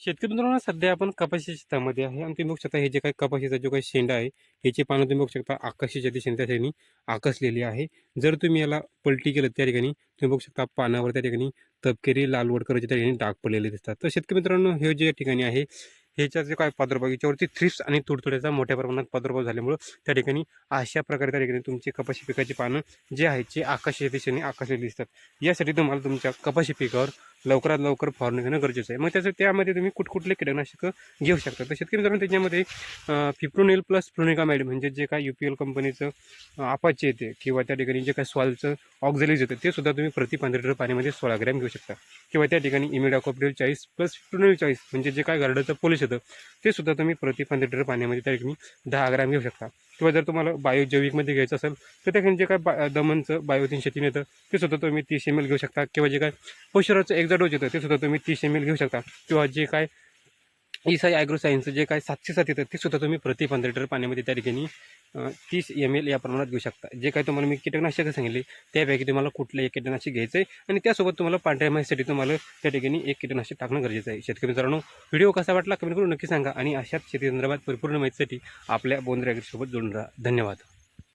शेतकरी मित्रांनो सध्या आपण कपाशी शेतामध्ये आहे. आणि तुम्ही बघू शकता हे जे काही कपाशीचा जो काही शेंडा आहे याची पानं तुम्ही बघू शकता आकाशीच्या दिशेने त्या ठिकाणी आकसलेली आहे. जर तुम्ही याला पलटी केलं त्या ठिकाणी तुम्ही बघू शकता पानावर त्या ठिकाणी तपकिरी लालवडकरच्या त्या ठिकाणी डाग पडलेले दिसतात. तर शेतकरी मित्रांनो हे जे ठिकाणी आहे ह्याच्या जे काय प्रादुर्भाव याच्यावरती थ्रिप्स आणि तुडतुड्याचा मोठ्या प्रमाणात प्रादुर्भाव झाल्यामुळं त्या ठिकाणी अशा प्रकारे त्या ठिकाणी तुमची कपाशी पिकाची पानं जे आहेत जे आकाशाच्या दिशेने आकाशात दिसतात. यासाठी तुम्हाला तुमच्या कपाशी पिकावर लवकरात लवकर फवारणी घेणं गरजेचं आहे. मग त्याचं त्यामध्ये तुम्ही कुठकुठले कीटकनाशकं घेऊ शकता. तर शेतकरी मित्रांनो त्याच्यामध्ये फिप्रोनेल प्लस फ्लोनिकामाइड म्हणजे जे काय यू पी एल कंपनीचं आपाचे येते किंवा त्या ठिकाणी जे काय सॉलचं ऑक्झिलीज येतं ते सुद्धा तुम्ही प्रति पंधरा लिटर पाण्यामध्ये सोळा ग्रॅम घेऊ शकता. किंवा त्या ठिकाणी इमिडाकॉप्रिल चाळीस प्लस फिप्रोनेल चाळीस म्हणजे जे काय गार्डचं पोलिश येतं. ते सुद्धा तुम्ही प्रति पंधरा लिटर पाण्यामध्ये त्या ठिकाणी दहा ग्रॅम घेऊ शकता. किंवा जर तुम्हाला बायो जैविकमध्ये घ्यायचं असेल तर त्या ठिकाणी जे काय बा दमनचं बायो तीनशे तीन येतं ते सुद्धा तुम्ही तीस एम एल घेऊ शकता. किंवा जे काय पोषराचं एक्झा डोज येतं ते सुद्धा तुम्ही तीस एम एल घेऊ शकता. किंवा जे काय ईसाई ॲग्रो सायन्सचं जे काय सातशे सात येतं ते सुद्धा तुम्ही प्रति पंधरा लिटर पाण्यामध्ये त्या ठिकाणी तीस एम एल या प्रमाणात घेऊ शकता. जे काही तुम्हाला मी कीटकनाशकं सांगितले त्यापैकी तुम्हाला कुठलं एक कीटकनाशक घ्यायचं आहे आणि त्यासोबत तुम्हाला पांढऱ्या माहितीसाठी तुम्हाला त्या ठिकाणी एक कीटकनाशक टाकणं गरजेचं आहे. शेतकरी मित्रांनो व्हिडिओ कसा वाटला कमेंट करून नक्की सांगा आणि अशाच शेती संदर्भात परिपूर्ण माहितीसाठी आपल्या बोंद्रे ॲग्रीसोबत जोडून राहा. धन्यवाद.